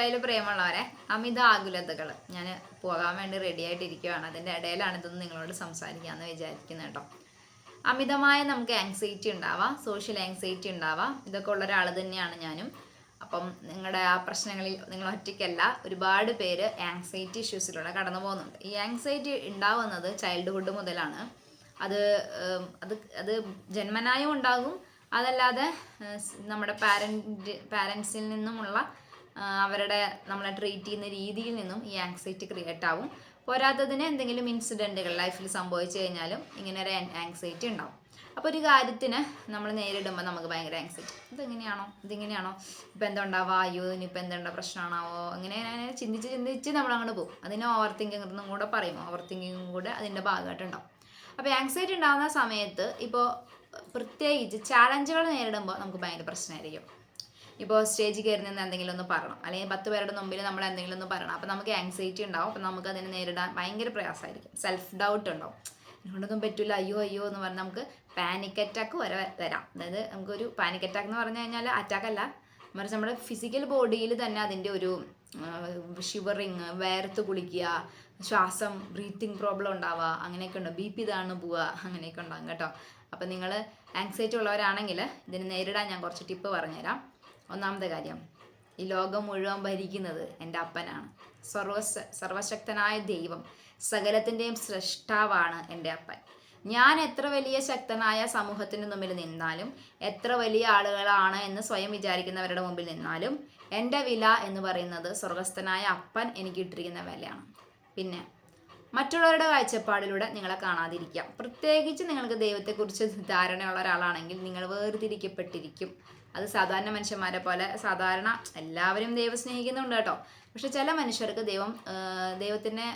അതിൽ പ്രേമുള്ളവരെ. അമിത ആകുലതകൾ. ഞാൻ പോകാൻ വേണ്ടി റെഡി ആയിട്ടിരിക്കുകയാണ് അതിന്റെ ഇടയിലാണ് ഇതൊന്ന് നിങ്ങളോട് സംസാരിക്കാമെന്ന് വിചാരിക്കുന്നത് കേട്ടോ അമിതമായ നമുക്ക് ആങ്സൈറ്റി ഉണ്ടാവാം. സോഷ്യൽ ആങ്സൈറ്റി ഉണ്ടാവാം. ഇതൊക്കെ ഉള്ള ഒരാൾ തന്നെയാണ് ഞാനും. അപ്പം നിങ്ങളുടെ ആ പ്രശ്നങ്ങളിൽ നിങ്ങൾ ഒറ്റയ്ക്കല്ല ഒരുപാട് പേര് ആങ്സൈറ്റി ഇഷ്യൂസിലൂടെ കടന്നു പോകുന്നുണ്ട്. ഈ ആങ്സൈറ്റി ഉണ്ടാവുന്നത് ചൈൽഡ്ഹുഡ് മുതലാണ്. അത് അത് അത് ജന്മനായും ഉണ്ടാകും. അതല്ലാതെ നമ്മുടെ പാരന്റ് പാരൻസിൽ നിന്നുമുള്ള അവരുടെ നമ്മളെ ട്രീറ്റ് ചെയ്യുന്ന രീതിയിൽ നിന്നും ഈ ആങ്സൈറ്റി ക്രിയേറ്റ് ആവും. പോരാത്തതിന് എന്തെങ്കിലും ഇൻസിഡന്റുകൾ ലൈഫിൽ സംഭവിച്ചു കഴിഞ്ഞാലും ഇങ്ങനെ ഒരു ആങ്സൈറ്റി ഉണ്ടാവും. അപ്പോൾ ഒരു കാര്യത്തിന് നമ്മൾ നേരിടുമ്പോൾ നമുക്ക് ഭയങ്കര ആങ്സൈറ്റി ഇതെങ്ങനെയാണോ? ഇതിങ്ങനെയാണോ? ഇപ്പം എന്താ ഉണ്ടാവുക? അയ്യോ ഇനിയിപ്പോൾ എന്താ പ്രശ്നമാണാവോ? അങ്ങനെ അങ്ങനെ ചിന്തിച്ച് ചിന്തിച്ച് നമ്മൾ അങ്ങോട്ട് പോകും. അതിന് ഓവർ തിങ്കിങ് എന്നും കൂടെ പറയും. ഓവർ തിങ്കിങ്ങും കൂടെ അതിന്റെ ഭാഗമായിട്ടുണ്ടാവും. അപ്പോൾ ആങ്സൈറ്റി ഉണ്ടാകുന്ന സമയത്ത് ഇപ്പോൾ പ്രത്യേകിച്ച് ചാലഞ്ചുകൾ നേരിടുമ്പോൾ നമുക്ക് ഭയങ്കര പ്രശ്നമായിരിക്കും. ഇപ്പോൾ സ്റ്റേജിൽ കയറി നിന്ന് എന്തെങ്കിലും ഒന്ന് പറയണം. അല്ലെങ്കിൽ പത്ത് പേരുടെ മുമ്പിൽ നമ്മൾ എന്തെങ്കിലും ഒന്ന് പറയണം. അപ്പോൾ നമുക്ക് ആങ്സൈറ്റി ഉണ്ടാവും. അപ്പോൾ നമുക്ക് അതിനെ നേരിടാൻ ഭയങ്കര പ്രയാസമായിരിക്കും. സെൽഫ് ഡൗട്ട് ഉണ്ടാവും. അതുകൊണ്ടൊന്നും പറ്റില്ല അയ്യോ അയ്യോ എന്ന് പറഞ്ഞാൽ നമുക്ക് പാനിക് അറ്റാക്ക് വരെ വരാം. അതായത് നമുക്കൊരു പാനിക് അറ്റാക്ക് എന്ന് പറഞ്ഞു കഴിഞ്ഞാൽ അറ്റാക്ക് അല്ല. മറിച്ച് നമ്മുടെ ഫിസിക്കൽ ബോഡിയിൽ തന്നെ അതിന്റെ ഒരു ഷിവറിങ് വേർത്ത് കുളിക്കുക ശ്വാസം ബ്രീത്തിങ് പ്രോബ്ലം ഉണ്ടാവുക അങ്ങനെയൊക്കെ ഉണ്ട്. ബി പി താഴ്ന്നു പോവുക അങ്ങനെയൊക്കെ ഉണ്ടാകും കേട്ടോ. അപ്പം നിങ്ങൾ ആങ്സൈറ്റി ഉള്ളവരാണെങ്കിൽ ഇതിനെ നേരിടാൻ ഞാൻ കുറച്ച് ടിപ്പ് പറഞ്ഞുതരാം. ഒന്നാമത്തെ കാര്യം ഈ ലോകം മുഴുവൻ ഭരിക്കുന്നത് എന്റെ അപ്പനാണ്. സർവ സർവശക്തനായ ദൈവം സകലത്തിന്റെയും സൃഷ്ടാവാണ് എന്റെ അപ്പൻ. ഞാൻ എത്ര വലിയ ശക്തനായ സമൂഹത്തിന് മുമ്പിൽ നിന്നാലും എത്ര വലിയ ആളുകളാണ് എന്ന് സ്വയം വിചാരിക്കുന്നവരുടെ മുമ്പിൽ നിന്നാലും എന്റെ വില എന്ന് പറയുന്നത് സ്വർഗസ്ഥനായ അപ്പൻ എനിക്ക് ഇട്ടിരിക്കുന്ന വിലയാണ്. പിന്നെ മറ്റുള്ളവരുടെ കാഴ്ചപ്പാടിലൂടെ നിങ്ങളെ കാണാതിരിക്കാം. പ്രത്യേകിച്ച് നിങ്ങൾക്ക് ദൈവത്തെക്കുറിച്ച് ധാരണയുള്ള ഒരാളാണെങ്കിൽ നിങ്ങൾ വേർതിരിക്കപ്പെട്ടിരിക്കും. അത് സാധാരണ മനുഷ്യന്മാരെ പോലെ സാധാരണ എല്ലാവരും ദൈവം സ്നേഹിക്കുന്നുണ്ട് കേട്ടോ. പക്ഷെ ചില മനുഷ്യർക്ക് ദൈവം ദൈവത്തിനെ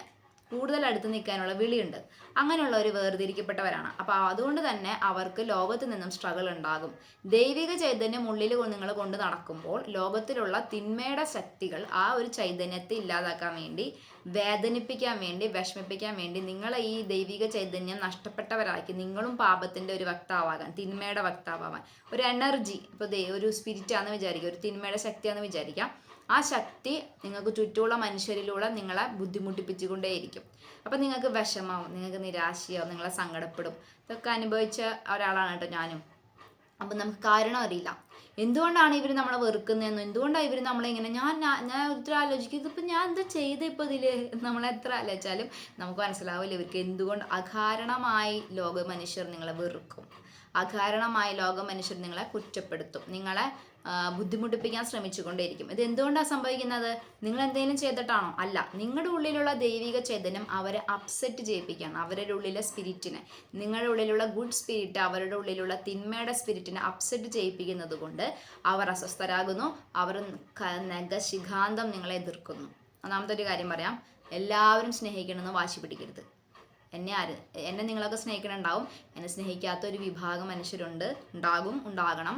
കൂടുതൽ അടുത്ത് നിൽക്കാനുള്ള വിളിയുണ്ട്. അങ്ങനെയുള്ള ഒരു വേർതിരിക്കപ്പെട്ടവരാണ്. അപ്പോൾ അതുകൊണ്ട് തന്നെ അവർക്ക് ലോകത്ത് നിന്നും സ്ട്രഗിൾ ഉണ്ടാകും. ദൈവിക ചൈതന്യം ഉള്ളിൽ നിങ്ങൾ കൊണ്ട് നടക്കുമ്പോൾ ലോകത്തിലുള്ള തിന്മയുടെ ശക്തികൾ ആ ഒരു ചൈതന്യത്തെ ഇല്ലാതാക്കാൻ വേണ്ടി വേദനിപ്പിക്കാൻ വേണ്ടി വിഷമിപ്പിക്കാൻ വേണ്ടി നിങ്ങളെ ഈ ദൈവിക ചൈതന്യം നഷ്ടപ്പെട്ടവരാക്കി നിങ്ങളും പാപത്തിന്റെ ഒരു വക്താവാകാൻ തിന്മയുടെ വക്താവാകാൻ ഒരു എനർജി ഇപ്പോൾ ഒരു സ്പിരിറ്റ് ആണെന്ന് വിചാരിക്കുക ഒരു തിന്മയുടെ ശക്തിയാന്ന് വിചാരിക്കാം. ആ ശക്തി നിങ്ങൾക്ക് ചുറ്റുമുള്ള മനുഷ്യരിലൂടെ നിങ്ങളെ ബുദ്ധിമുട്ടിപ്പിച്ചുകൊണ്ടേയിരിക്കും. അപ്പം നിങ്ങൾക്ക് വിഷമാവും നിങ്ങൾക്ക് നിരാശയാവും നിങ്ങളെ സങ്കടപ്പെടും. ഇതൊക്കെ അനുഭവിച്ച ഒരാളാണ് കേട്ടോ ഞാനും. അപ്പം നമുക്ക് കാരണം അറിയില്ല. എന്തുകൊണ്ടാണ് ഇവർ നമ്മളെ വെറുക്കുന്നതെന്നും എന്തുകൊണ്ടാണ് ഇവർ നമ്മളെ ഇങ്ങനെ ഞാൻ ഞാൻ- ഒത്തിരി ആലോചിക്കും ഇതിപ്പോൾ ഞാൻ എന്താ ചെയ്ത് ഇപ്പോൾ ഇതിൽ നമ്മളെത്ര ആലോചിച്ചാലും നമുക്ക് മനസ്സിലാവില്ല ഇവർക്ക് എന്തുകൊണ്ട് അകാരണമായി ലോക മനുഷ്യർ നിങ്ങളെ വെറുക്കും. അകാരണമായി ലോക മനുഷ്യർ നിങ്ങളെ കുറ്റപ്പെടുത്തും. നിങ്ങളെ ബുദ്ധിമുട്ടിപ്പിക്കാൻ ശ്രമിച്ചുകൊണ്ടേയിരിക്കും. ഇത് എന്തുകൊണ്ടാണ് സംഭവിക്കുന്നത്? നിങ്ങൾ എന്തെങ്കിലും ചെയ്തിട്ടാണോ? അല്ല നിങ്ങളുടെ ഉള്ളിലുള്ള ദൈവിക ചൈതന്യം അവരെ അപ്സെറ്റ് ചെയ്യിപ്പിക്കുകയാണ്. അവരുടെ ഉള്ളിലെ സ്പിരിറ്റിനെ നിങ്ങളുടെ ഉള്ളിലുള്ള ഗുഡ് സ്പിരിറ്റ് അവരുടെ ഉള്ളിലുള്ള തിന്മയുടെ സ്പിരിറ്റിനെ അപ്സെറ്റ് ചെയ്യിപ്പിക്കുന്നത് കൊണ്ട് അവർ അസ്വസ്ഥരാകുന്നു. അവർ നഗശിഖാന്തം നിങ്ങളെ എതിർക്കുന്നു. ഒന്നാമത്തെ ഒരു കാര്യം പറയാം. എല്ലാവരും സ്നേഹിക്കണമെന്ന് വാശി പിടിക്കരുത്. എന്നെ ആര് എന്നെ നിങ്ങളൊക്കെ സ്നേഹിക്കണുണ്ടാവും. എന്നെ സ്നേഹിക്കാത്ത ഒരു വിഭാഗം മനുഷ്യരുണ്ട്. ഉണ്ടാകും ഉണ്ടാകണം.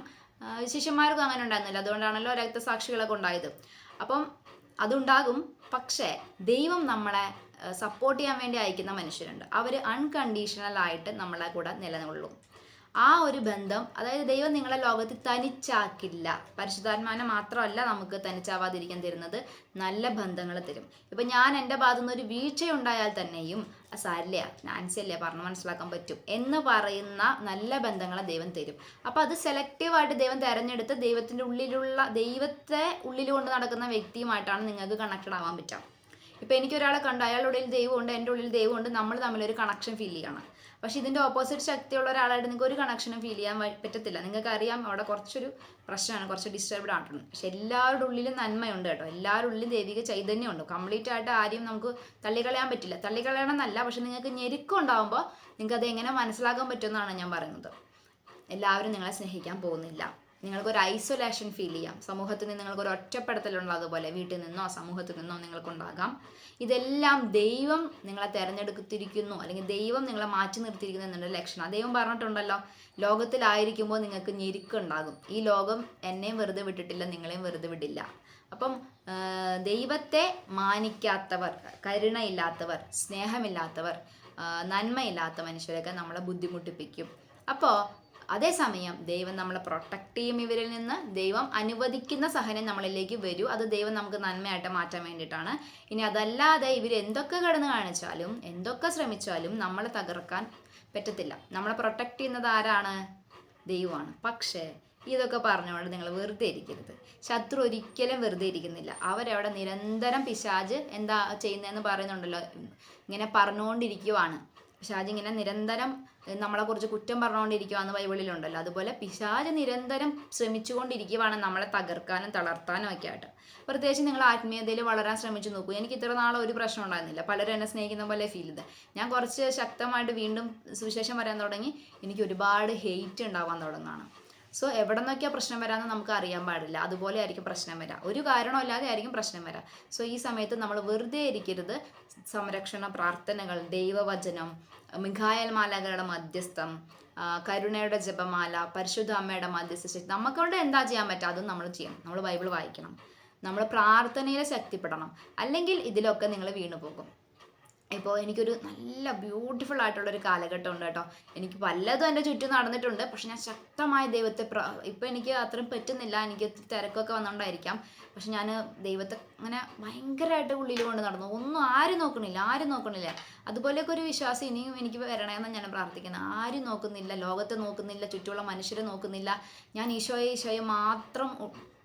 ശിഷ്യന്മാർക്കും അങ്ങനെ ഉണ്ടായിരുന്നില്ല. അതുകൊണ്ടാണല്ലോ രക്തസാക്ഷികളൊക്കെ ഉണ്ടായത്. അപ്പം അതുണ്ടാകും. പക്ഷേ ദൈവം നമ്മളെ സപ്പോർട്ട് ചെയ്യാൻ വേണ്ടി അയക്കുന്ന മനുഷ്യരുണ്ട്. അവർ അൺകണ്ടീഷണൽ ആയിട്ട് നമ്മളെ കൂടെ നിലകൊള്ളും ആ ഒരു ബന്ധം അതായത് ദൈവം നിങ്ങളെ ലോകത്തിൽ തനിച്ചാക്കില്ല. പരിശുദ്ധാത്മാനെ മാത്രമല്ല നമുക്ക് തനിച്ചാവാതിരിക്കാൻ തരുന്നത് നല്ല ബന്ധങ്ങൾ തരും. ഇപ്പം ഞാൻ എന്റെ ഭാഗത്തു നിന്ന് ഒരു വീഴ്ചയുണ്ടായാൽ തന്നെയും "ആ, സാരില്ല നാൻസി അല്ലേ പറഞ്ഞു മനസ്സിലാക്കാൻ പറ്റും എന്ന് പറയുന്ന നല്ല ബന്ധങ്ങളെ ദൈവം തരും. അപ്പോൾ അത് സെലക്റ്റീവായിട്ട് ദൈവം തിരഞ്ഞെടുത്ത് ദൈവത്തിന്റെ ഉള്ളിലുള്ള ദൈവത്തെ ഉള്ളിൽ കൊണ്ട് നടക്കുന്ന വ്യക്തിയുമായിട്ടാണ് നിങ്ങൾക്ക് കണക്റ്റഡ് ആവാൻ പറ്റുക ഇപ്പം എനിക്ക് ഒരാളെ കണ്ട് അയാളുടെ ഉള്ളിൽ ദൈവമുണ്ട് എന്റെ ഉള്ളിൽ ദൈവമുണ്ട് നമ്മൾ തമ്മിലൊരു കണക്ഷൻ ഫീൽ ചെയ്യണം. പക്ഷേ ഇതിന്റെ ഓപ്പോസിറ്റ് ശക്തിയുള്ള ഒരാളായിട്ട് നിങ്ങൾക്ക് ഒരു കണക്ഷനും ഫീൽ ചെയ്യാൻ പറ്റത്തില്ല. നിങ്ങൾക്ക് അറിയാം അവിടെ കുറച്ചൊരു പ്രശ്നമാണ് കുറച്ച് ഡിസ്റ്റർബ്ഡ് ആയിട്ടുണ്ട് പക്ഷെ എല്ലാവരുടെ ഉള്ളിലും നന്മയുണ്ട് കേട്ടോ. എല്ലാവരുടെ ഉള്ളിലും ദൈവിക ചൈതന്യമുണ്ട്. കംപ്ലീറ്റ് ആയിട്ട് ആരെയും നമുക്ക് തള്ളിക്കളയാൻ പറ്റില്ല. തള്ളിക്കളയണം എന്നല്ല പക്ഷെ നിങ്ങൾക്ക് ഞെരുക്കം ഉണ്ടാകുമ്പോൾ നിങ്ങൾക്ക് അത് എങ്ങനെ മനസ്സിലാക്കാൻ പറ്റുമെന്നാണ് ഞാൻ പറയുന്നത്. എല്ലാവരും നിങ്ങളെ സ്നേഹിക്കാൻ പോകുന്നില്ല. നിങ്ങൾക്കൊരു ഐസൊലേഷൻ ഫീൽ ചെയ്യാം. സമൂഹത്തിൽ നിന്ന് നിങ്ങൾക്ക് ഒരു ഒറ്റപ്പെടുത്തലുണ്ട് അതുപോലെ വീട്ടിൽ നിന്നോ സമൂഹത്തിൽ നിന്നോ നിങ്ങൾക്കുണ്ടാകാം. ഇതെല്ലാം ദൈവം നിങ്ങളെ തിരഞ്ഞെടുത്തിരിക്കുന്നു അല്ലെങ്കിൽ ദൈവം നിങ്ങളെ മാറ്റി നിർത്തിയിരിക്കുന്നു എന്നുള്ള ലക്ഷണം. ദൈവം പറഞ്ഞിട്ടുണ്ടല്ലോ ലോകത്തിലായിരിക്കുമ്പോൾ നിങ്ങൾക്ക് ഞെരുക്കുണ്ടാകും ഈ ലോകം എന്നെയും വെറുതെ വിട്ടിട്ടില്ല നിങ്ങളെയും വെറുതെ വിടില്ല. അപ്പം ദൈവത്തെ മാനിക്കാത്തവർ കരുണയില്ലാത്തവർ സ്നേഹമില്ലാത്തവർ നന്മയില്ലാത്ത മനുഷ്യരൊക്കെ നമ്മളെ ബുദ്ധിമുട്ടിപ്പിക്കും. അപ്പോൾ അതേസമയം ദൈവം നമ്മളെ പ്രൊട്ടക്ട് ചെയ്യും ഇവരിൽ നിന്ന്. ദൈവം അനുവദിക്കുന്ന സഹനം നമ്മളിലേക്ക് വരൂ. അത് ദൈവം നമുക്ക് നന്മയായിട്ട് മാറ്റാൻ വേണ്ടിയിട്ടാണ്. ഇനി അതല്ലാതെ ഇവർ എന്തൊക്കെ കടന്ന് കാണിച്ചാലും എന്തൊക്കെ ശ്രമിച്ചാലും നമ്മളെ തകർക്കാൻ പറ്റത്തില്ല. നമ്മളെ പ്രൊട്ടക്ട് ചെയ്യുന്നത് ആരാണ്? ദൈവമാണ്. പക്ഷേ ഇതൊക്കെ പറഞ്ഞുകൊണ്ട് നിങ്ങൾ വെറുതെ ഇരിക്കരുത്. ശത്രു ഒരിക്കലും വെറുതെ ഇരിക്കുന്നില്ല. അവരവിടെ നിരന്തരം പിശാജ് എന്താ ചെയ്യുന്നതെന്ന് പറയുന്നുണ്ടല്ലോ. ഇങ്ങനെ പറഞ്ഞുകൊണ്ടിരിക്കുവാണ്. പിശാജ് ഇങ്ങനെ നിരന്തരം നമ്മളെ നമ്മളെക്കുറിച്ച് കുറ്റം പറഞ്ഞുകൊണ്ടിരിക്കുവാന്ന് ബൈബിളിലുണ്ടല്ലോ. അതുപോലെ പിശാജ് നിരന്തരം ശ്രമിച്ചുകൊണ്ടിരിക്കുവാണ് നമ്മളെ തകർക്കാനും തളർത്താനും ഒക്കെ ആയിട്ട്. പ്രത്യേകിച്ച് നിങ്ങൾ ആത്മീയതയിൽ വളരാൻ ശ്രമിച്ചു നോക്കൂ. എനിക്ക് ഇത്ര നാളെ ഒരു പ്രശ്നം ഉണ്ടായിരുന്നില്ല. പലരും എന്നെ സ്നേഹിക്കുന്ന പോലെ ഫീൽ ചെയ്ത്. ഞാൻ കുറച്ച് ശക്തമായിട്ട് വീണ്ടും സുവിശേഷം വരാൻ തുടങ്ങി. എനിക്ക് ഒരുപാട് ഹെയ്റ്റ് ഉണ്ടാവാൻ തുടങ്ങുകയാണ്. സോ എവിടെ നിന്നൊക്കെയാണ് പ്രശ്നം വരാമെന്ന് നമുക്ക് അറിയാൻ പാടില്ല. അതുപോലെ ആയിരിക്കും പ്രശ്നം വരാം. ഒരു കാരണമില്ലാതെ ആയിരിക്കും പ്രശ്നം വരാം. സോ ഈ സമയത്ത് നമ്മൾ വെറുതെ ഇരിക്കരുത്. സംരക്ഷണ പ്രാർത്ഥനകൾ ദൈവവചനം മിഖായൽ മാലകളുടെ മധ്യസ്ഥം കരുണയുടെ ജപമാല പരിശുദ്ധ അമ്മയുടെ മധ്യസ്ഥ ശക്തി. നമുക്കവിടെ എന്താ ചെയ്യാൻ പറ്റുക? അതും നമ്മൾ ചെയ്യണം. നമ്മൾ ബൈബിൾ വായിക്കണം. നമ്മൾ പ്രാർത്ഥനയിൽ ശക്തിപ്പെടണം. അല്ലെങ്കിൽ ഇതിലൊക്കെ നിങ്ങൾ വീണു പോകും ഇപ്പോൾ എനിക്കൊരു നല്ല ബ്യൂട്ടിഫുൾ ആയിട്ടുള്ളൊരു കാലഘട്ടം ഉണ്ട് കേട്ടോ. എനിക്ക് പലതും എന്റെ ചുറ്റും നടന്നിട്ടുണ്ട്. പക്ഷെ ഞാൻ ശക്തമായ ദൈവത്തെ പ്ര ഇപ്പോൾ എനിക്ക് അത്രയും പറ്റുന്നില്ല. എനിക്ക് തിരക്കൊക്കെ വന്നുകൊണ്ടായിരിക്കാം പക്ഷെ ഞാൻ ദൈവത്തെ അങ്ങനെ ഭയങ്കരമായിട്ട് ഉള്ളിൽ കൊണ്ട് നടന്നു. ഒന്നും ആരും നോക്കണില്ല ആരും നോക്കണില്ല. അതുപോലെയൊക്കെ ഒരു വിശ്വാസം ഇനിയും എനിക്ക് വരണമെന്ന് ഞാൻ പ്രാർത്ഥിക്കുന്നത്. ആരും നോക്കുന്നില്ല ലോകത്തെ നോക്കുന്നില്ല ചുറ്റുമുള്ള മനുഷ്യരെ നോക്കുന്നില്ല. ഞാൻ ഈശോയെ ഈശോയെ മാത്രം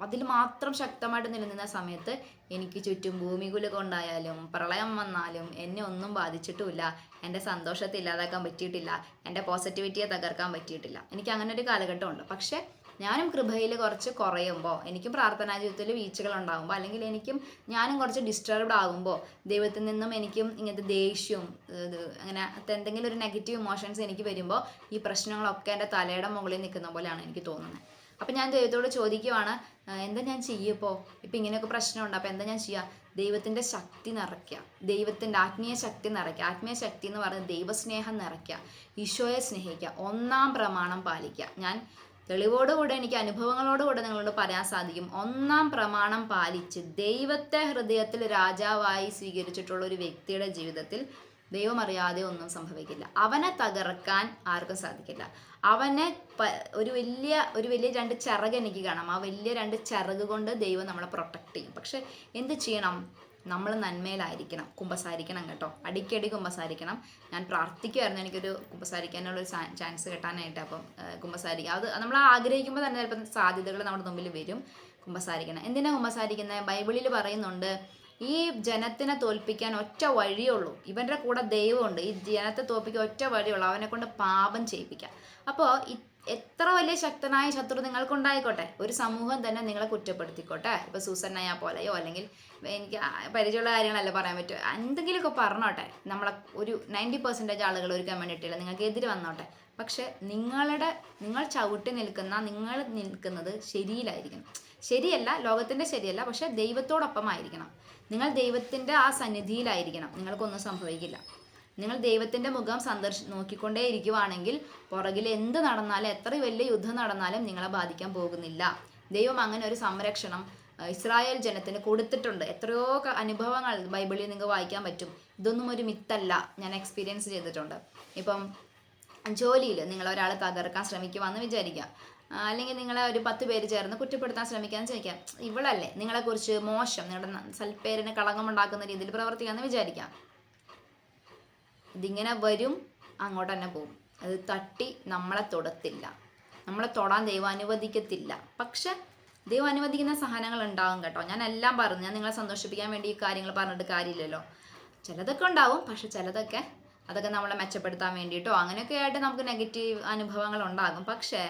അതിൽ മാത്രം ശക്തമായിട്ട് നിലനിന്ന സമയത്ത് എനിക്ക് ചുറ്റും ഭൂമി കുലുകൊണ്ടായാലും പ്രളയം വന്നാലും എന്നെ ഒന്നും ബാധിച്ചിട്ടുമില്ല. എന്റെ സന്തോഷത്തെ ഇല്ലാതാക്കാൻ പറ്റിയിട്ടില്ല. എന്റെ പോസിറ്റിവിറ്റിയെ തകർക്കാൻ പറ്റിയിട്ടില്ല. എനിക്ക് അങ്ങനെ ഒരു കാലഘട്ടമുണ്ട്. പക്ഷെ ഞാനും കൃപയിൽ കുറച്ച് കുറയുമ്പോൾ എനിക്കും പ്രാർത്ഥനാ ജീവിതത്തിൽ വീഴ്ചകൾ ഉണ്ടാകുമ്പോൾ അല്ലെങ്കിൽ എനിക്കും ഞാനും കുറച്ച് ഡിസ്റ്റർബ്ഡ് ആകുമ്പോൾ ദൈവത്തിൽ നിന്നും എനിക്കും ഇങ്ങനത്തെ ദേഷ്യവും ഇത് അങ്ങനെ എന്തെങ്കിലും ഒരു നെഗറ്റീവ് ഇമോഷൻസ് എനിക്ക് വരുമ്പോൾ ഈ പ്രശ്നങ്ങളൊക്കെ എന്റെ തലയുടെ മുകളിൽ നിൽക്കുന്ന പോലെയാണ് എനിക്ക് തോന്നുന്നത്. അപ്പം ഞാൻ ദൈവത്തോട് ചോദിക്കുവാണ് എന്താ ഞാൻ ചെയ്യപ്പോൾ ഇപ്പം? ഇങ്ങനെയൊക്കെ പ്രശ്നമുണ്ട് അപ്പോൾ എന്താ ഞാൻ ചെയ്യുക ദൈവത്തിന്റെ ശക്തി നിറയ്ക്കുക ദൈവത്തിന്റെ ആത്മീയ ശക്തി നിറയ്ക്കുക ആത്മീയ ശക്തി എന്ന് പറയുന്നത് ദൈവസ്നേഹം നിറയ്ക്കുക ഈശോയെ സ്നേഹിക്കുക ഒന്നാം പ്രമാണം പാലിക്കുക ഞാൻ തെളിവോടുകൂടെ എനിക്ക് അനുഭവങ്ങളോടുകൂടെ നിങ്ങളോട് പറയാൻ സാധിക്കും. ഒന്നാം പ്രമാണം പാലിച്ച് ദൈവത്തെ ഹൃദയത്തിൽ രാജാവായി സ്വീകരിച്ചിട്ടുള്ള ഒരു വ്യക്തിയുടെ ജീവിതത്തിൽ ദൈവം അറിയാതെ ഒന്നും സംഭവിക്കില്ല. അവനെ തകർക്കാൻ ആർക്കും സാധിക്കില്ല. അവനെ ഒരു വലിയ ഒരു വലിയ രണ്ട് ചിറക് എനിക്ക് കാണാം. ആ വലിയ രണ്ട് ചിറക് കൊണ്ട് ദൈവം നമ്മളെ പ്രൊട്ടക്ട് ചെയ്യും. പക്ഷെ എന്ത് ചെയ്യണം? നമ്മൾ നന്മയിലായിരിക്കണം. കുമ്പസാരിക്കണം കേട്ടോ. അടിക്കടി കുമ്പസാരിക്കണം. ഞാൻ പ്രാർത്ഥിക്കുമായിരുന്നു എനിക്കൊരു കുമ്പസാരിക്കാനുള്ളൊരു ചാൻസ് കിട്ടാനായിട്ട്. അപ്പം കുമ്പസാരിക്കുക അത് നമ്മൾ ആഗ്രഹിക്കുമ്പോൾ തന്നെ ചിലപ്പം സാധ്യതകൾ നമ്മുടെ മുമ്പിൽ വരും. കുമ്പസാരിക്കണം. എന്തിനാണ് കുമ്പസാരിക്കുന്നത് ബൈബിളിൽ പറയുന്നുണ്ട് ഈ ജനത്തിനെ തോൽപ്പിക്കാൻ ഒറ്റ വഴിയുള്ളൂ ഇവന്റെ കൂടെ ദൈവമുണ്ട്. ഈ ജനത്തെ തോൽപ്പിക്കാൻ ഒറ്റ വഴിയുള്ളൂ അവനെ കൊണ്ട് പാപം ചെയ്യിപ്പിക്കാം അപ്പോൾ എത്ര വലിയ ശക്തനായ ശത്രു നിങ്ങൾക്കുണ്ടായിക്കോട്ടെ? ഒരു സമൂഹം തന്നെ നിങ്ങളെ കുറ്റപ്പെടുത്തിക്കോട്ടെ? ഇപ്പോൾ സൂസന്നയ പോലെയോ? അല്ലെങ്കിൽ എനിക്ക് പരിചയമുള്ള കാര്യങ്ങളല്ല പറയാൻ പറ്റും? എന്തെങ്കിലുമൊക്കെ പറഞ്ഞോട്ടെ. നമ്മളെ ഒരു നയന്റി പെർസെന്റേജ് ആളുകൾ ഒരു കമ്മ്യൂണിറ്റിയിൽ നിങ്ങൾക്ക് എതിര് വന്നോട്ടെ. പക്ഷെ നിങ്ങളുടെ നിങ്ങൾ ചവിട്ടി നിൽക്കുന്ന നിങ്ങൾ നിൽക്കുന്നത് ശരിയിലായിരിക്കണം. ശരിയല്ല ലോകത്തിന്റെ ശരിയല്ല പക്ഷേ പക്ഷെ ദൈവത്തോടൊപ്പമായിരിക്കണം. നിങ്ങൾ ദൈവത്തിന്റെ ആ സന്നിധിയിലായിരിക്കണം. നിങ്ങൾക്കൊന്നും സംഭവിക്കില്ല. നിങ്ങൾ ദൈവത്തിന്റെ മുഖം സന്ദർശ നോക്കിക്കൊണ്ടേ ഇരിക്കുവാണെങ്കിൽ പുറകിൽ എന്ത് നടന്നാലും എത്ര വലിയ യുദ്ധം നടന്നാലും നിങ്ങളെ ബാധിക്കാൻ പോകുന്നില്ല. ദൈവം അങ്ങനെ ഒരു സംരക്ഷണം ഇസ്രായേൽ ജനത്തിന് കൊടുത്തിട്ടുണ്ട്. എത്രയോ അനുഭവങ്ങൾ ബൈബിളിൽ നിങ്ങൾക്ക് വായിക്കാൻ പറ്റും. ഇതൊന്നും ഒരു മിത്തല്ല ഞാൻ എക്സ്പീരിയൻസ് ചെയ്തിട്ടുണ്ട്. ഇപ്പം ജോലിയിൽ നിങ്ങൾ ഒരാളെ തകർക്കാൻ ശ്രമിക്കുവാന്ന് വിചാരിക്കുക അല്ലെങ്കിൽ നിങ്ങളെ ഒരു പത്ത് പേര് ചേർന്ന് കുറ്റപ്പെടുത്താൻ ശ്രമിക്കാന്ന് ചോദിക്കാം. ഇവളല്ലേ നിങ്ങളെക്കുറിച്ച് മോശം നിങ്ങളുടെ സൽപ്പേരിന് കളങ്കമുണ്ടാക്കുന്ന രീതിയിൽ പ്രവർത്തിക്കാന്ന് വിചാരിക്കാം. ഇതിങ്ങനെ വരും അങ്ങോട്ട് തന്നെ പോകും. അത് തട്ടി നമ്മളെ തൊടത്തില്ല. നമ്മളെ തൊടാൻ ദൈവം അനുവദിക്കത്തില്ല. പക്ഷെ ദൈവം അനുവദിക്കുന്ന സഹനങ്ങൾ ഉണ്ടാകും കേട്ടോ. ഞാൻ എല്ലാം പറഞ്ഞു. ഞാൻ നിങ്ങളെ സന്തോഷിപ്പിക്കാൻ വേണ്ടി ഈ കാര്യങ്ങൾ പറഞ്ഞിട്ട് കാര്യമില്ലല്ലോ. ചിലതൊക്കെ ഉണ്ടാവും പക്ഷെ ചിലതൊക്കെ അതൊക്കെ നമ്മളെ മെച്ചപ്പെടുത്താൻ വേണ്ടിയിട്ടോ അങ്ങനെയൊക്കെ ആയിട്ട് നമുക്ക് നെഗറ്റീവ് അനുഭവങ്ങൾ ഉണ്ടാകും. പക്ഷേ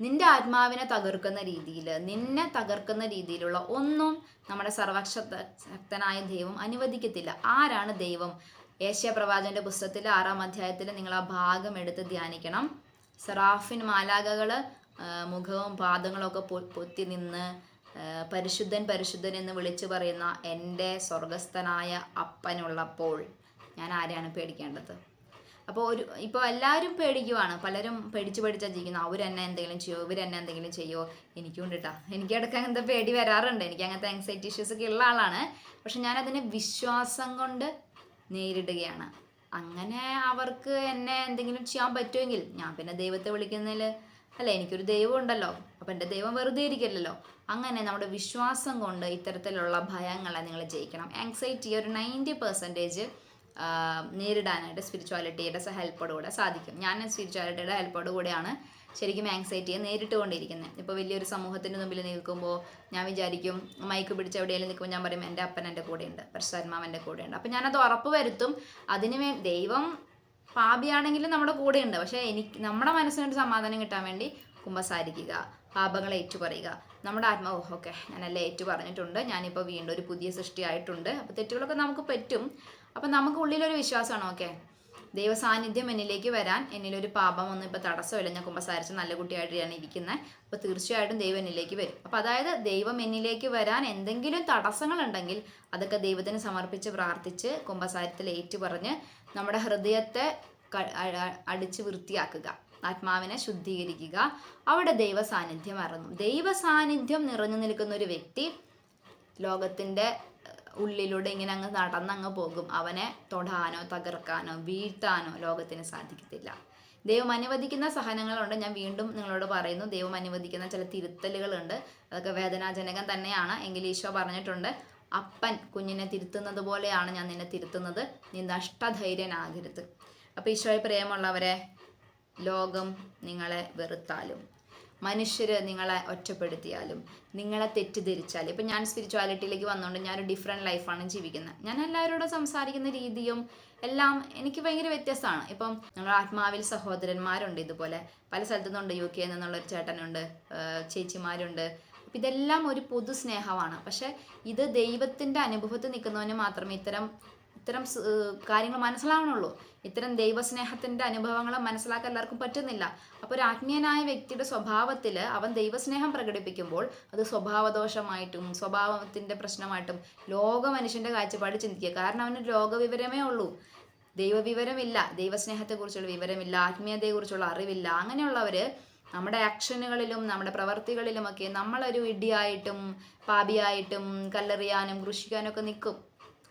നിന്റെ ആത്മാവിനെ തകർക്കുന്ന രീതിയിൽ നിന്നെ തകർക്കുന്ന രീതിയിലുള്ള ഒന്നും നമ്മുടെ സർവശക്തനായ ശക്തനായ ദൈവം അനുവദിക്കത്തില്ല. ആരാണ് ദൈവം? ഏഷ്യ പ്രവാചന്റെ പുസ്തകത്തിൽ ആറാം അധ്യായത്തിൽ നിങ്ങൾ ആ ഭാഗം എടുത്ത് ധ്യാനിക്കണം. സെറാഫിൻ മാലാകകൾ മുഖവും പാദങ്ങളും ഒക്കെ പൊത്തി നിന്ന് പരിശുദ്ധൻ പരിശുദ്ധൻ എന്ന് വിളിച്ചു പറയുന്ന എന്റെ സ്വർഗസ്ഥനായ അപ്പനുള്ളപ്പോൾ ഞാൻ ആരെയാണ് പേടിക്കേണ്ടത്? അപ്പോൾ ഒരു ഇപ്പോൾ എല്ലാവരും പേടിക്കുവാണ്. പലരും പേടിച്ച് പേടിച്ചാണ് ജീവിക്കുന്നത് അവരെന്നെ എന്തെങ്കിലും ചെയ്യോ? ഇവരെന്നെ എന്തെങ്കിലും ചെയ്യോ? എനിക്കും ഉണ്ട് എനിക്ക് ഇടയ്ക്ക് അങ്ങനത്തെ പേടി വരാറുണ്ട്. എനിക്ക് അങ്ങനത്തെ ആങ്സൈറ്റി ഇഷ്യൂസ് ഒക്കെ ഉള്ള ആളാണ്. പക്ഷെ ഞാൻ അതിനെ വിശ്വാസം കൊണ്ട് നേരിടുകയാണ്. അങ്ങനെ അവർക്ക് എന്നെ എന്തെങ്കിലും ചെയ്യാൻ പറ്റുമെങ്കിൽ ഞാൻ പിന്നെ ദൈവത്തെ വിളിക്കുന്നതിൽ അല്ല എനിക്കൊരു ദൈവം ഉണ്ടല്ലോ. അപ്പം എന്റെ ദൈവം വെറുതെ ഇരിക്കില്ലല്ലോ. അങ്ങനെ നമ്മുടെ വിശ്വാസം കൊണ്ട് ഇത്തരത്തിലുള്ള ഭയങ്ങളെ നിങ്ങൾ ജയിക്കണം. ആങ്സൈറ്റി ഒരു നയന്റി പെർസെന്റേജ് നേരിടാനായിട്ട് സ്പിരിച്വാലിറ്റിയുടെ ഹെൽപ്പോടുകൂടെ സാധിക്കും. ഞാൻ സ്പിരിച്വാലിറ്റിയുടെ ഹെൽപ്പോടുകൂടെയാണ് ശരിക്കും ആങ്സൈറ്റിയെ നേരിട്ട് കൊണ്ടിരിക്കുന്നത് ഇപ്പോൾ വലിയൊരു സമൂഹത്തിന്റെ മുമ്പിൽ നിൽക്കുമ്പോൾ ഞാൻ വിചാരിക്കും മൈക്ക് പിടിച്ച് എവിടെയെങ്കിലും നിൽക്കുമ്പോൾ ഞാൻ പറയും എന്റെ അപ്പൻ എന്റെ കൂടെയുണ്ട്. പരിശുദ്ധാത്മാവ് എന്റെ കൂടെയുണ്ട്. അപ്പം ഞാനത് ഉറപ്പ് വരുത്തും. അതിന് വേ ദൈവം പാപിയാണെങ്കിലും നമ്മുടെ കൂടെയുണ്ട്. പക്ഷേ എനിക്ക് നമ്മുടെ മനസ്സിനൊരു സമാധാനം കിട്ടാൻ വേണ്ടി കുമ്പസാരിക്കുക പാപങ്ങളെ ഏറ്റുപറയുക. നമ്മുടെ ആത്മാവ് ഓക്കെ. ഞാനെല്ലാം ഏറ്റു പറഞ്ഞിട്ടുണ്ട്. ഞാനിപ്പോൾ വീണ്ടും ഒരു പുതിയ സൃഷ്ടിയായിട്ടുണ്ട് അപ്പോൾ തെറ്റുകളൊക്കെ നമുക്ക് പറ്റും. അപ്പം നമുക്ക് ഉള്ളിലൊരു വിശ്വാസമാണ് ഓക്കെ ദൈവസാന്നിധ്യം എന്നിലേക്ക് വരാൻ എന്നിലൊരു പാപം ഒന്നും ഇപ്പോൾ തടസ്സമില്ല ഞാൻ കുമ്പസാരിച്ച് നല്ല കുട്ടിയായിട്ടാണ് ഇരിക്കുന്നത് അപ്പോൾ തീർച്ചയായിട്ടും ദൈവം എന്നിലേക്ക് വരും. അപ്പോൾ അതായത് ദൈവം എന്നിലേക്ക് വരാൻ എന്തെങ്കിലും തടസ്സങ്ങളുണ്ടെങ്കിൽ അതൊക്കെ ദൈവത്തിന് സമർപ്പിച്ച് പ്രാർത്ഥിച്ച് കുമ്പസാരത്തിൽ ഏറ്റു പറഞ്ഞ് നമ്മുടെ ഹൃദയത്തെ അടിച്ച് വൃത്തിയാക്കുക ആത്മാവിനെ ശുദ്ധീകരിക്കുക. അവിടെ ദൈവ സാന്നിധ്യം അറങ്ങും ദൈവ സാന്നിധ്യം നിറഞ്ഞു നിൽക്കുന്ന ഒരു വ്യക്തി ലോകത്തിന്റെ ഉള്ളിലൂടെ ഇങ്ങനെ അങ്ങ് നടന്നങ്ങ് പോകും. അവനെ തൊടാനോ തകർക്കാനോ വീഴ്ത്താനോ ലോകത്തിന് സാധിക്കത്തില്ല. ദൈവം അനുവദിക്കുന്ന സഹനങ്ങളുണ്ട്. ഞാൻ വീണ്ടും നിങ്ങളോട് പറയുന്നു. ദൈവം അനുവദിക്കുന്ന ചില തിരുത്തലുകളുണ്ട്. അതൊക്കെ വേദനാജനകം തന്നെയാണ്. എങ്കിൽ ഈശോ പറഞ്ഞിട്ടുണ്ട് അപ്പൻ കുഞ്ഞിനെ തിരുത്തുന്നത് പോലെയാണ് ഞാൻ നിന്നെ തിരുത്തുന്നത്. നീ നഷ്ടധൈര്യനാകരുത്. അപ്പോൾ ഈശോയെ പ്രിയമുള്ളവരെ ലോകം നിങ്ങളെ വെറുത്താലും മനുഷ്യർ നിങ്ങളെ ഒറ്റപ്പെടുത്തിയാലും നിങ്ങളെ തെറ്റിദ്ധരിച്ചാലും. ഇപ്പം ഞാൻ സ്പിരിച്വാലിറ്റിയിലേക്ക് വന്നുകൊണ്ട് ഞാനൊരു ഡിഫറെന്റ് ലൈഫാണ് ജീവിക്കുന്നത്. ഞാൻ എല്ലാവരോടും സംസാരിക്കുന്ന രീതിയും എല്ലാം എനിക്ക് ഭയങ്കര വ്യത്യസ്തമാണ്. ഇപ്പം ഞങ്ങൾ ആത്മാവിൽ സഹോദരന്മാരുണ്ട് ഇതുപോലെ. പല സ്ഥലത്തു നിന്നുണ്ട് യു കെയിൽ നിന്നുള്ളൊരു ചേട്ടനുണ്ട് ചേച്ചിമാരുണ്ട്. അപ്പം ഇതെല്ലാം ഒരു പൊതു സ്നേഹമാണ്. പക്ഷെ ഇത് ദൈവത്തിന്റെ അനുഭവത്തിൽ നിൽക്കുന്നവന് മാത്രമേ ഇത്തരം ഇത്തരം കാര്യങ്ങൾ മനസ്സിലാവണുള്ളൂ. ഇത്തരം ദൈവസ്നേഹത്തിന്റെ അനുഭവങ്ങൾ മനസ്സിലാക്കാൻ എല്ലാവർക്കും പറ്റുന്നില്ല. അപ്പോൾ ഒരു ആത്മീയനായ വ്യക്തിയുടെ സ്വഭാവത്തിൽ അവൻ ദൈവസ്നേഹം പ്രകടിപ്പിക്കുമ്പോൾ അത് സ്വഭാവദോഷമായിട്ടും സ്വഭാവത്തിന്റെ പ്രശ്നമായിട്ടും ലോക മനുഷ്യന്റെ കാഴ്ചപ്പാട് ചിന്തിക്കുക. കാരണം അവന് ലോകവിവരമേ ഉള്ളൂ. ദൈവവിവരമില്ല ദൈവസ്നേഹത്തെക്കുറിച്ചുള്ള വിവരമില്ല ആത്മീയതയെക്കുറിച്ചുള്ള അറിവില്ല. അങ്ങനെയുള്ളവർ നമ്മുടെ ആക്ഷനുകളിലും നമ്മുടെ പ്രവർത്തികളിലുമൊക്കെ നമ്മളൊരു ഇടിയായിട്ടും പാപിയായിട്ടും കല്ലെറിയാനും കൃഷിക്കാനും ഒക്കെ നിൽക്കും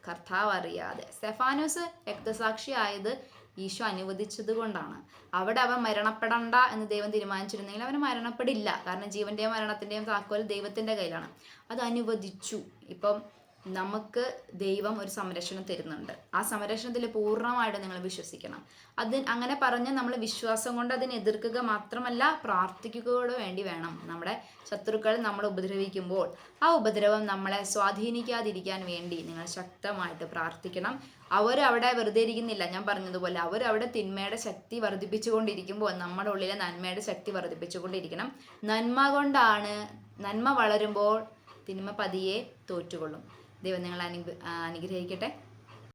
കർത്താവ് അറിയാതെ സെഫാനോസ് രക്തസാക്ഷിയായത് ഈശോ അനുവദിച്ചത് കൊണ്ടാണ്. അവിടെ അവൻ മരണപ്പെടണ്ട എന്ന് ദൈവം തീരുമാനിച്ചിരുന്നെങ്കിൽ അവന് മരണപ്പെടില്ല. കാരണം ജീവന്റെയും മരണത്തിന്റെയും താക്കോൽ ദൈവത്തിന്റെ കയ്യിലാണ്. അത് അനുവദിച്ചു. ഇപ്പം നമുക്ക് ദൈവം ഒരു സംരക്ഷണം തരുന്നുണ്ട്. ആ സംരക്ഷണത്തിൽ പൂർണമായിട്ട് നിങ്ങൾ വിശ്വസിക്കണം. അത് അങ്ങനെ പറഞ്ഞ് നമ്മൾ വിശ്വാസം കൊണ്ട് അതിനെ എതിർക്കുക മാത്രമല്ല പ്രാർത്ഥിക്കുക കൂടെ വേണ്ടി വേണം. നമ്മുടെ ശത്രുക്കൾ നമ്മളെ ഉപദ്രവിക്കുമ്പോൾ ആ ഉപദ്രവം നമ്മളെ സ്വാധീനിക്കാതിരിക്കാൻ വേണ്ടി നിങ്ങൾ ശക്തമായിട്ട് പ്രാർത്ഥിക്കണം. അവരവിടെ വെറുതെ ഇരിക്കുന്നില്ല. ഞാൻ പറഞ്ഞതുപോലെ അവർ അവിടെ തിന്മയുടെ ശക്തി വർദ്ധിപ്പിച്ചുകൊണ്ടിരിക്കുമ്പോൾ നമ്മുടെ ഉള്ളിലെ നന്മയുടെ ശക്തി വർദ്ധിപ്പിച്ചുകൊണ്ടിരിക്കണം. നന്മ കൊണ്ടാണ് നന്മ വളരുമ്പോൾ തിന്മ പതിയെ തോറ്റുകൊള്ളും. ദൈവം നിങ്ങളെ അനു അനുഗ്രഹിക്കട്ടെ.